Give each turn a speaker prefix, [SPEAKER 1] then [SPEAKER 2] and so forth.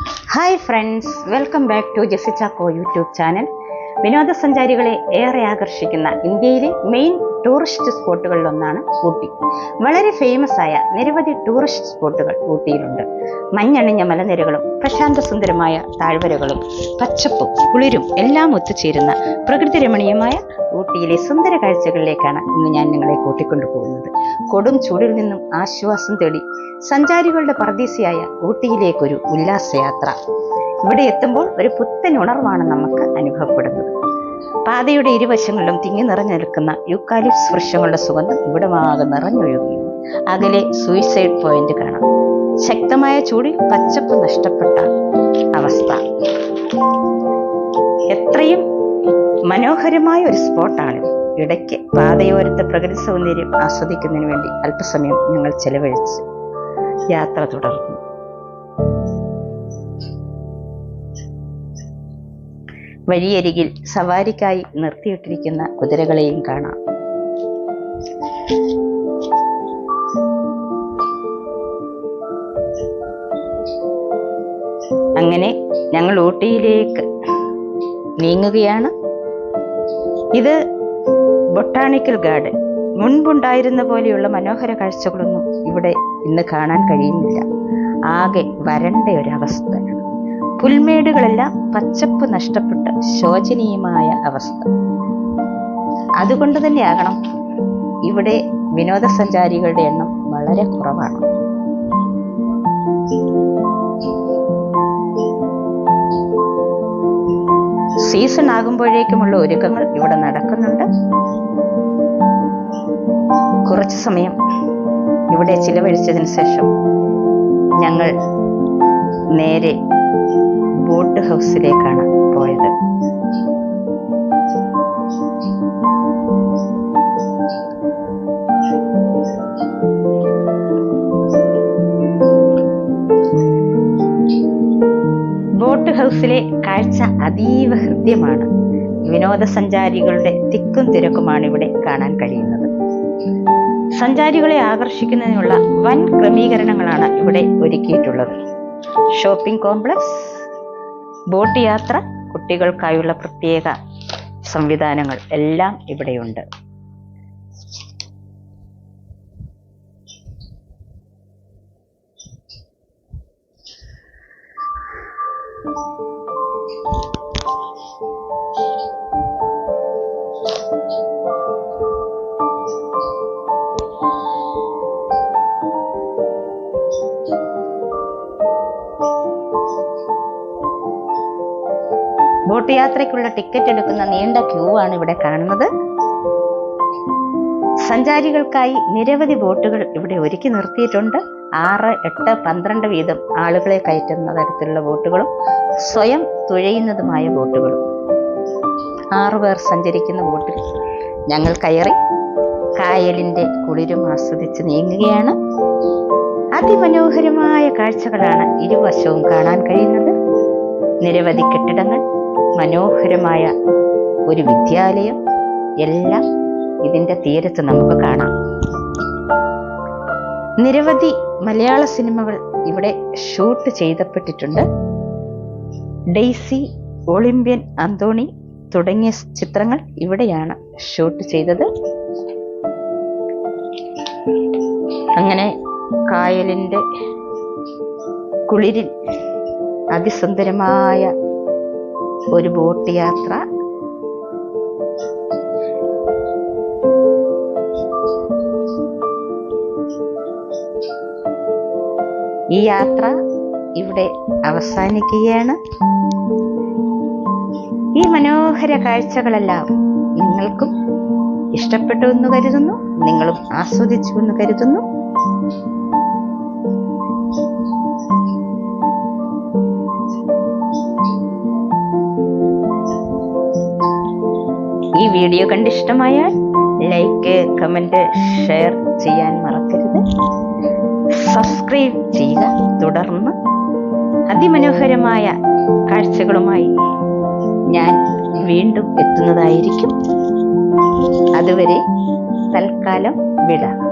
[SPEAKER 1] Hi friends welcome back to ജസിച്ചാക്കോ Chacko YouTube channel വിനോദസഞ്ചാരികളെ ഏറെ ആകർഷിക്കുന്ന ഇന്ത്യയിലെ മെയിൻ ടൂറിസ്റ്റ് സ്പോട്ടുകളിലൊന്നാണ് ഊട്ടി. വളരെ ഫേമസ് ആയ നിരവധി ടൂറിസ്റ്റ് സ്പോട്ടുകൾ ഊട്ടിയിലുണ്ട്. മഞ്ഞണിഞ്ഞ മലനിരകളും പ്രശാന്തസുന്ദരമായ താഴ്വരകളും പച്ചപ്പും കുളിരും എല്ലാം ഒത്തുചേരുന്ന പ്രകൃതി രമണീയമായ ഊട്ടിയിലെ സുന്ദര കാഴ്ചകളിലേക്കാണ് ഇന്ന് ഞാൻ നിങ്ങളെ കൂട്ടിക്കൊണ്ടു പോകുന്നത്. കൊടും ചൂടിൽ നിന്നും ആശ്വാസം തേടി സഞ്ചാരികളുടെ പറദീസയായ ഊട്ടിയിലേക്കൊരു ഉല്ലാസയാത്ര. ഇവിടെ എത്തുമ്പോൾ ഒരു പുത്തൻ ഉണർവാണ് നമുക്ക് അനുഭവപ്പെടുന്നത്. പാതയുടെ ഇരുവശങ്ങളിലും തിങ്ങി നിറഞ്ഞു നിൽക്കുന്ന യൂക്കാലിപ്സ് വൃക്ഷങ്ങളുടെ സുഗന്ധം ഇവിടെ ആകെ നിറഞ്ഞൊഴുകി അകലെ സൂയിസൈഡ് പോയിന്റ് കാണാം. ശക്തമായ ചൂടിൽ പച്ചപ്പ് നഷ്ടപ്പെട്ട അവസ്ഥ. എത്രയും മനോഹരമായ ഒരു സ്പോട്ടാണ് ഇടയ്ക്ക് പാതയോരത്തെ പ്രകൃതി സൗന്ദര്യം ആസ്വദിക്കുന്നതിന് വേണ്ടി അല്പസമയം ഞങ്ങൾ ചെലവഴിച്ച്. യാത്ര തുടർന്നു. വഴിയരികിൽ സവാരിക്കായി നിർത്തിയിട്ടിരിക്കുന്ന കുതിരകളെയും കാണാം. അങ്ങനെ ഞങ്ങൾ ഊട്ടിയിലേക്ക് നീങ്ങുകയാണ്. ഇത് ബൊട്ടാണിക്കൽ ഗാർഡൻ. മുൻപുണ്ടായിരുന്ന പോലെയുള്ള മനോഹര കാഴ്ചകളൊന്നും ഇവിടെ ഇന്ന് കാണാൻ കഴിയുന്നില്ല. ആകെ വരണ്ട ഒരവസ്ഥ പുൽമേടുകളെല്ലാം പച്ചപ്പ് നഷ്ടപ്പെട്ട ശോചനീയമായ അവസ്ഥ. അതുകൊണ്ട് തന്നെയാകണം ഇവിടെ വിനോദസഞ്ചാരികളുടെ എണ്ണം വളരെ കുറവാണ്. സീസൺ ആകുമ്പോഴേക്കുമുള്ള ഒരുക്കങ്ങൾ ഇവിടെ നടക്കുന്നുണ്ട്. കുറച്ചു സമയം ഇവിടെ ചിലവഴിച്ചതിന് ശേഷം ഞങ്ങൾ നേരെ ബോട്ട് ഹൗസിലേക്കാണ് പോയത്. ബോട്ട് ഹൗസിലെ കാഴ്ച അതീവ ഹൃദ്യമാണ്. വിനോദസഞ്ചാരികളുടെ തിക്കും തിരക്കുമാണ് ഇവിടെ കാണാൻ കഴിയുന്നത്. സഞ്ചാരികളെ ആകർഷിക്കുന്നതിനുള്ള വൻ ക്രമീകരണങ്ങളാണ് ഇവിടെ ഒരുക്കിയിട്ടുള്ളത്. ഷോപ്പിംഗ് കോംപ്ലക്സ് ബോട്ട് യാത്ര കുട്ടികൾക്കായുള്ള പ്രത്യേക സംവിധാനങ്ങൾ എല്ലാം ഇവിടെയുണ്ട്. ബോട്ട് യാത്രയ്ക്കുള്ള ടിക്കറ്റ് എടുക്കുന്ന നീണ്ട ക്യൂ ആണ് ഇവിടെ കാണുന്നത്. സഞ്ചാരികൾക്കായി നിരവധി ബോട്ടുകൾ ഇവിടെ ഒരുക്കി നിർത്തിയിട്ടുണ്ട്. ആറ് എട്ട് പന്ത്രണ്ട് വീതം ആളുകളെ കയറ്റുന്ന തരത്തിലുള്ള ബോട്ടുകളും സ്വയം തുഴയുന്നതുമായ ബോട്ടുകളും. ആറു പേർ സഞ്ചരിക്കുന്ന ബോട്ടിൽ ഞങ്ങൾ കയറി കായലിന്റെ കുളിരും ആസ്വദിച്ച് നീങ്ങുകയാണ്. അതിമനോഹരമായ കാഴ്ചകളാണ് ഇരുവശവും കാണാൻ കഴിയുന്നത്. നിരവധി കെട്ടിടങ്ങൾ മനോഹരമായ ഒരു വിദ്യാലയം. എല്ലാം ഇതിന്റെ തീരത്ത് നമുക്ക് കാണാം. നിരവധി മലയാള സിനിമകൾ ഇവിടെ ഷൂട്ട് ചെയ്തപ്പെട്ടിട്ടുണ്ട്. ഡെയ്സി ഒളിമ്പ്യൻ അന്തോണി തുടങ്ങിയ ചിത്രങ്ങൾ ഇവിടെയാണ് ഷൂട്ട് ചെയ്തത്. അങ്ങനെ കായലിന്റെ കുളിരിൽ അതിസുന്ദരമായ ഒരു ബോട്ട് യാത്ര. ഈ യാത്ര ഇവിടെ അവസാനിക്കുകയാണ്. ഈ മനോഹര കാഴ്ചകളെല്ലാം നിങ്ങൾക്കും ഇഷ്ടപ്പെട്ടു എന്ന് കരുതുന്നു. നിങ്ങളും ആസ്വദിച്ചു എന്ന് കരുതുന്നു. വീഡിയോ കണ്ടിഷ്ടമായാൽ ലൈക്ക് കമന്റ് ഷെയർ ചെയ്യാൻ മറക്കരുത്. സബ്സ്ക്രൈബ് ചെയ്യുക. തുടർന്ന് അതിമനോഹരമായ കാഴ്ചകളുമായി ഞാൻ വീണ്ടും എത്തുന്നതായിരിക്കും. അതുവരെ തൽക്കാലം വിട.